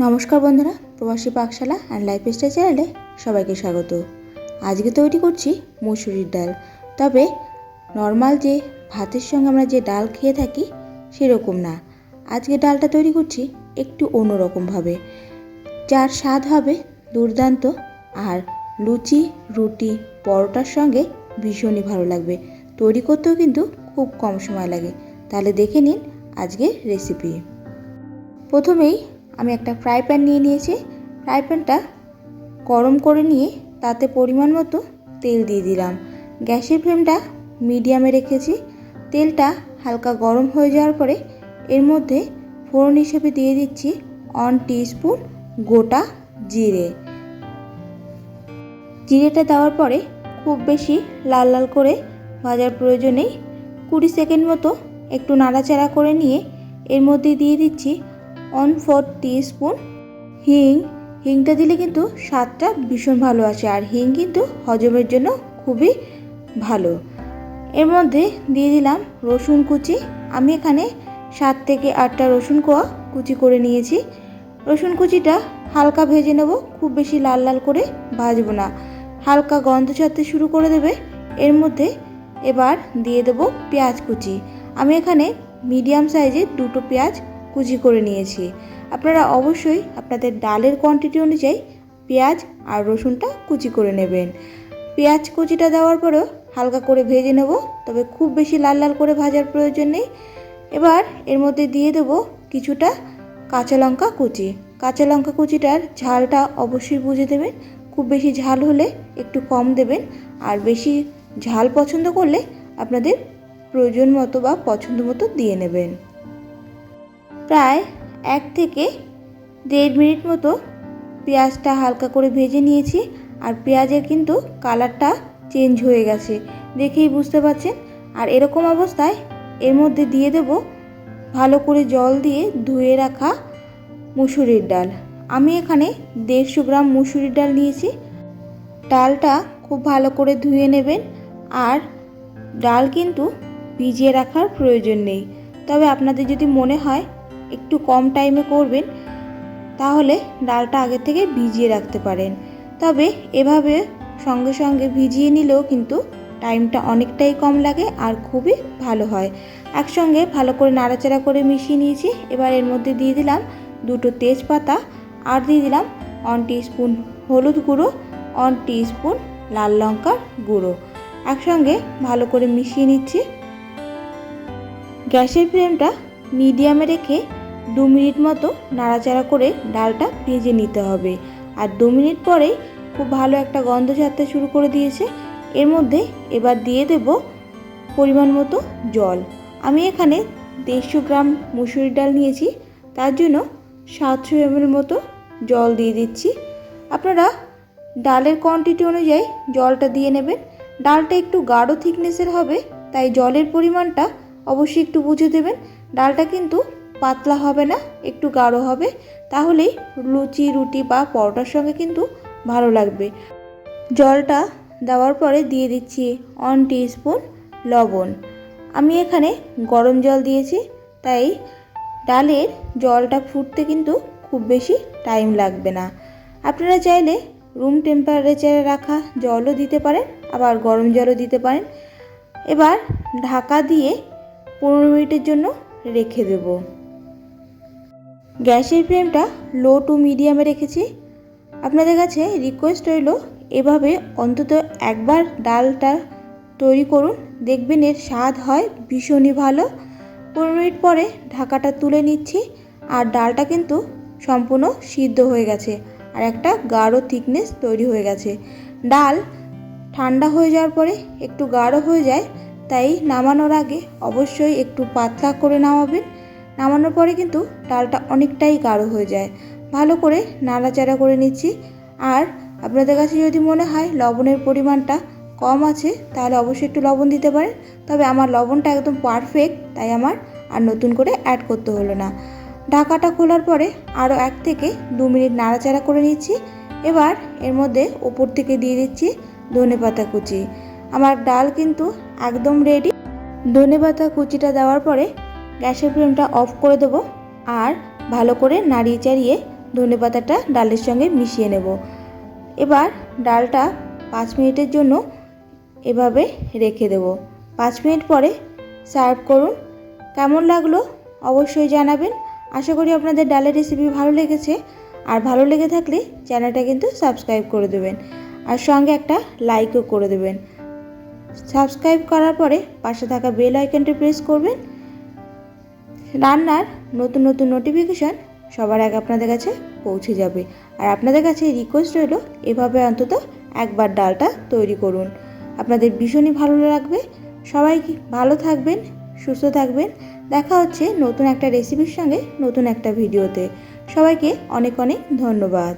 নমস্কার বন্ধুরা, প্রবাসী পাকশালা অ্যান্ড লাইফ স্টাইল চ্যানেলে সবাইকে স্বাগত। আজকে তৈরি করছি মুসুরির ডাল। তবে নর্মাল যে ভাতের সঙ্গে আমরা যে ডাল খেয়ে থাকি, সেরকম না। আজকে ডালটা তৈরি করছি একটু অন্যরকমভাবে। যার স্বাদ হবে দুর্দান্ত আর লুচি, রুটি, পরোটার সঙ্গে ভীষণই ভালো লাগবে। তৈরি করতেও কিন্তু খুব কম সময় লাগে। তাহলে দেখে নিন আজকের রেসিপি প্রথমেই আমি একটা ফ্রাই প্যান নিয়ে নিয়েছি। ফ্রাই প্যানটা গরম করে নিয়ে তাতে পরিমাণ মতো তেল দিয়ে দিলাম। গ্যাসের ফ্লেমটা মিডিয়ামে রেখেছি। তেলটা হালকা গরম হয়ে যাওয়ার পরে এর মধ্যে ফোড়ন হিসেবে দিয়ে দিচ্ছি ওয়ান স্পুন গোটা জিরে। জিরেটা দেওয়ার পরে খুব বেশি লাল লাল করে ভাজার প্রয়োজনেই কুড়ি সেকেন্ড মতো একটু নাড়াচাড়া করে নিয়ে এর মধ্যে দিয়ে দিচ্ছি ওয়ান ফোর স্পুন হিং, হিংটা দিলে কিন্তু স্বাদটা ভীষণ ভালো আসে আর হিং কিন্তু হজমের জন্য খুবই ভালো। এর মধ্যে দিয়ে দিলাম রসুন কুচি। আমি এখানে সাত থেকে আটটা রসুন কোয়া কুচি করে নিয়েছি। রসুন কুচিটা হালকা ভেজে নেব, খুব বেশি লাল লাল করে ভাজবো না। হালকা গন্ধ ছাড়তে শুরু করে দেবে। এর মধ্যে এবার দিয়ে দেব পেঁয়াজ কুচি। আমি এখানে মিডিয়াম সাইজের দুটো পেঁয়াজ কুচি করে নিয়েছি। আপনারা অবশ্যই আপনাদের ডালের কোয়ান্টিটি অনুযায়ী পেঁয়াজ আর রসুনটা কুচি করে নেবেন। পেঁয়াজ কুচিটা দেওয়ার পরেও হালকা করে ভেজে নেব, তবে খুব বেশি লাল লাল করে ভাজার প্রয়োজন নেই। এবার এর মধ্যে দিয়ে দেব কিছুটা কাঁচা লঙ্কা কুচি। কাঁচা লঙ্কা কুচিটার ঝালটা অবশ্যই বুঝে দেবেন। খুব বেশি ঝাল হলে একটু কম দেবেন, আর বেশি ঝাল পছন্দ করলে আপনাদের প্রয়োজন মতো বা পছন্দ মতো দিয়ে নেবেন। প্রায় এক থেকে দেড় মিনিট মতো পেঁয়াজটা হালকা করে ভেজে নিয়েছি আর পেঁয়াজের কিন্তু কালারটা চেঞ্জ হয়ে গেছে, দেখেই বুঝতে পারছেন। আর এরকম অবস্থায় এর মধ্যে দিয়ে দেব ভালো করে জল দিয়ে ধুয়ে রাখা মুসুরির ডাল। আমি এখানে দেড়শো গ্রাম মুসুরির ডাল নিয়েছি। ডালটা খুব ভালো করে ধুয়ে নেবেন আর ডাল কিন্তু ভিজিয়ে রাখার প্রয়োজন নেই। তবে আপনাদের যদি মনে হয় একটু কম টাইমে করবেন, তাহলে ডালটা আগে থেকে ভিজিয়ে রাখতে পারেন। তবে এভাবে সঙ্গে সঙ্গে ভিজিয়ে নিলেও কিন্তু টাইমটা অনেকটাই কম লাগে আর খুবই ভালো হয়। একসঙ্গে ভালো করে নাড়াচাড়া করে মিশিয়ে নিয়েছি। এবার এর মধ্যে দিয়ে দিলাম দুটো তেজপাতা আর দিয়ে দিলাম ওয়ান স্পুন হলুদ গুঁড়ো ওয়ান স্পুন লাল লঙ্কার গুঁড়ো। একসঙ্গে ভালো করে মিশিয়ে নিচ্ছি। গ্যাসের ফ্লেমটা মিডিয়ামে রেখে দু মিনিট মতো নাড়াচাড়া করে ডালটা ভেজে নিতে হবে। আর দু মিনিট পরেই খুব ভালো একটা গন্ধ ছাড়তে শুরু করে দিয়েছে। এর মধ্যে এবার দিয়ে দেব পরিমাণ মতো জল। আমি এখানে দেড়শো গ্রাম মুসুরির ডাল নিয়েছি। তার জন্য সাতশো এমএল মতো জল দিয়ে দিচ্ছি। আপনারা ডালের কোয়ান্টিটি অনুযায়ী জলটা দিয়ে নেবেন। ডালটা একটু গাঢ় থিকনেসের হবে, তাই জলের পরিমাণটা অবশ্যই একটু বুঝে দেবেন। ডালটা কিন্তু পাতলা হবে না, একটু গাঢ় হবে, তাহলেই লুচি, রুটি বা পরোটার সঙ্গে কিন্তু ভালো লাগবে। জলটা দেওয়ার পরে দিয়ে দিচ্ছি ওয়ান স্পুন লবণ। আমি এখানে গরম জল দিয়েছি, তাই ডালের জলটা ফুটতে কিন্তু খুব বেশি টাইম লাগবে না। আপনারা চাইলে রুম টেম্পারেচারে রাখা জলও দিতে পারেন, আবার গরম জলও দিতে পারেন। এবার ঢাকা দিয়ে পনেরো মিনিটের জন্য রেখে দেব। গ্যাসের ফ্লেমটা লো টু মিডিয়ামে রেখেছি। আপনাদের কাছে রিকোয়েস্ট রইল, এভাবে অন্তত একবার ডালটা তৈরি করুন। দেখবেন এর স্বাদ হয় ভীষণই ভালো। পনেরো মিনিট পরে ঢাকাটা তুলে নিচ্ছি আর ডালটা কিন্তু সম্পূর্ণ সিদ্ধ হয়ে গেছে আর একটা গাঢ় থিকনেস তৈরি হয়ে গেছে। ডাল ঠান্ডা হয়ে যাওয়ার পরে একটু গাঢ় হয়ে যায়, তাই নামানোর আগে অবশ্যই একটু পাতলা করে নামাবেন। নামানোর পরে কিন্তু ডালটা অনেকটাই গাঢ় হয়ে যায়। ভালো করে নাড়াচাড়া করে নিচ্ছি। আর আপনাদের কাছে যদি মনে হয় লবণের পরিমাণটা কম আছে, তাহলে অবশ্যই একটু লবণ দিতে পারেন। তবে আমার লবণটা একদম পারফেক্ট তাই আমার আর নতুন করে অ্যাড করতে হলো না। ঢাকাটা খোলার পরে আরও এক থেকে দু মিনিট নাড়াচাড়া করে নিচ্ছি। এবার এর মধ্যে ওপর থেকে দিয়ে দিচ্ছি ধনে পাতা কুচি। আমার ডাল কিন্তু একদম রেডি ধনে পাতা কুচিটা দেওয়ার পরে গ্যাসের ফ্লেমটা অফ করে দেবো আর ভালো করে নাড়িয়ে চাড়িয়ে ধনে পাতাটা ডালের সঙ্গে মিশিয়ে নেব। এবার ডালটা পাঁচ মিনিটের জন্য এভাবে রেখে দেব। পাঁচ মিনিট পরে সার্ভ করুন। কেমন লাগল অবশ্যই জানাবেন। আশা করি আপনাদের ডালের রেসিপি ভালো লেগেছে। আর ভালো লেগে থাকলে চ্যানেলটা কিন্তু সাবস্ক্রাইব করে দেবেন। আর সঙ্গে একটা লাইকও করে দেবেন। সাবস্ক্রাইব করার পরে পাশে থাকা বেল আইকনটি প্রেস করবেন। রান্নার নতুন নতুন নোটিফিকেশান সবার আগে আপনাদের কাছে পৌঁছে যাবে। আর আপনাদের কাছে রিকোয়েস্ট রইল, এভাবে অন্তত একবার ডালটা তৈরি করুন। আপনাদের ভীষণই ভালো লাগবে। সবাই ভালো থাকবেন, সুস্থ থাকবেন। দেখা হচ্ছে নতুন একটা রেসিপির সঙ্গে নতুন একটা ভিডিওতে সবাইকে অনেক অনেক ধন্যবাদ।